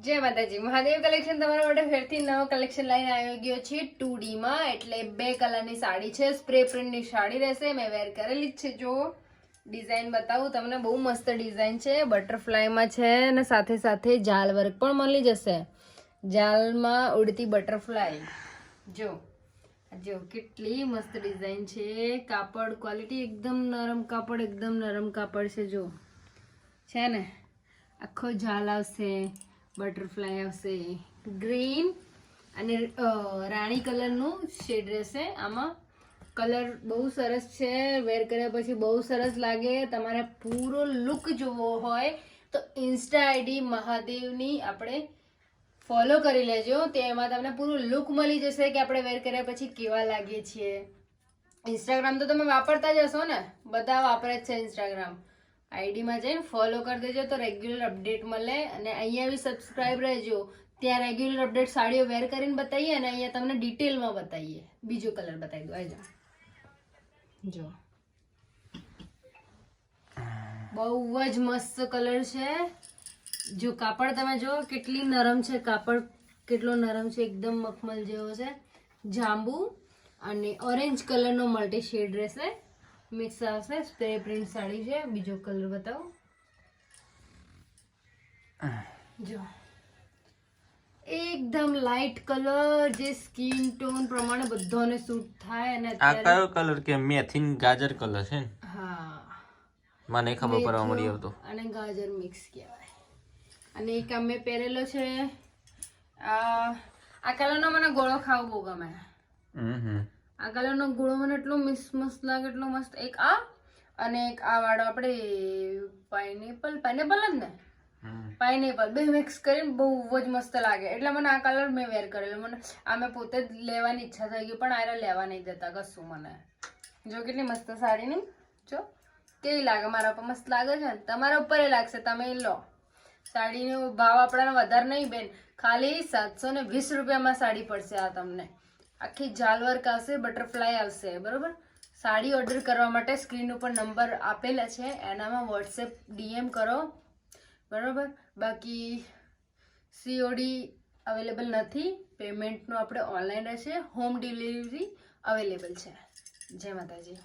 જય માતાજી. મહાદેવ કલેક્શન તમારા માટે ફેરથી નવો કલેક્શન લઈને આવી ગયો છે ટુ માં એટલે બે કલરની સાડી છે. સ્પ્રે પ્રિન્ટની સાડી રહેશે. મેં વેર કરેલી જ છે, જો. ડિઝાઇન બતાવું. તમને બહુ મસ્ત ડિઝાઇન છે. બટરફ્લાયમાં છે અને સાથે સાથે જાલ વર્ક પણ મળી જશે. જાલમાં ઉડતી બટરફ્લાય જો. જો, કેટલી મસ્ત ડિઝાઇન છે. કાપડ ક્વોલિટી એકદમ નરમ કાપડ, એકદમ નરમ કાપડ છે, જો. છે ને? આખો જાલ આવશે. બટરફ્લાય આવશે, ગ્રીન અને રાણી કલરનું શેડ રહેશે. આમાં કલર બહુ સરસ છે, વેર કર્યા પછી બહુ સરસ લાગે. તમારે પૂરો લુક જોવો હોય તો ઇન્સ્ટા આઈડી મહાદેવની આપણે ફોલો કરી લેજો. તેમાં તમને પૂરું લુક મળી જશે કે આપણે વેર કર્યા પછી કેવા લાગીએ છીએ. ઇન્સ્ટાગ્રામ તો તમે વાપરતા જ હશો ને? બધા વાપરે જ છે ઇન્સ્ટાગ્રામ. આઈડીમાં જઈને ફોલો કરી દેજો તો રેગ્યુલર અપડેટ મળે અને અહીંયા બી સબસ્ક્રાઈબ રહેજો. ત્યાં રેગ્યુલર અપડેટ સાડીઓ વેર કરીને બતાવીએ અને અહીંયા તમને ડિટેલમાં બતાવીએ. બીજો કલર બતાવી દો આવી જો. બહુ જ મસ્ત કલર છે. જો કાપડ તમે જો કેટલી નરમ છે. કાપડ કેટલો નરમ છે. એકદમ મખમલ જેવો છે. જાંબુ અને ઓરેન્જ કલરનો મલ્ટી શેડ રહેશે. મિક્સ આવશે સ્પ્રે પ્રિન્ટ સાડી છે બીજો કલર બતાવો. જો. એકદમ લાઇટ કલર જે સ્કિન ટોન પ્રમાણે બધાને સૂટ થાય અને આ કયો કલર કે મેથીન ગાજર કલર છે હા. મને ખબર પડવા મળી આવતો. અને ગાજર મિક્સ કહેવાય. અને એક અમે પહેરેલો છે આ આ કલરનો મને ગોળો ખાવો બહુ ગમે. હમ હમ. આ કલરનો ગોળો મને એટલો મિસ મસ્ત લાગે એટલો મસ્ત. એક આ અને એક આ વાળો આપણે પાઇનેપલ પાઇનેપલ જ ને. પાઇનેપલ બે મિક્સ કરીને બહુ જ મસ્ત લાગે. એટલે મને આ કલર મેં વેર કરેલો મને આ મેં પોતે જ લેવાની ઈચ્છા થઈ ગઈ પણ આરે લેવા નહીં દેતા કશું મને. જો કેટલી મસ્ત સાડી નહીં જો. કેવી લાગે? મારા ઉપર મસ્ત લાગે છે ને? તમારા ઉપર એ લાગશે. તમે લો. સાડીનો ભાવ આપણાને વધારે નહીં બેન. ખાલી સાતસો ને વીસ રૂપિયામાં સાડી પડશે આ તમને. આખી જાલ વર્ક આવશે બટરફ્લાય આવશે, બરાબર? સાડી ઓર્ડર કરવા માટે સ્ક્રીન ઉપર નંબર આપેલા છે, એનામાં વોટ્સએપ ડીએમ કરો, બરાબર? બાકી સીઓડી અવેલેબલ નથી પેમેન્ટનું આપણે ઓનલાઈન રહેશે હોમ ડિલિવરી અવેલેબલ છે. જય માતાજી.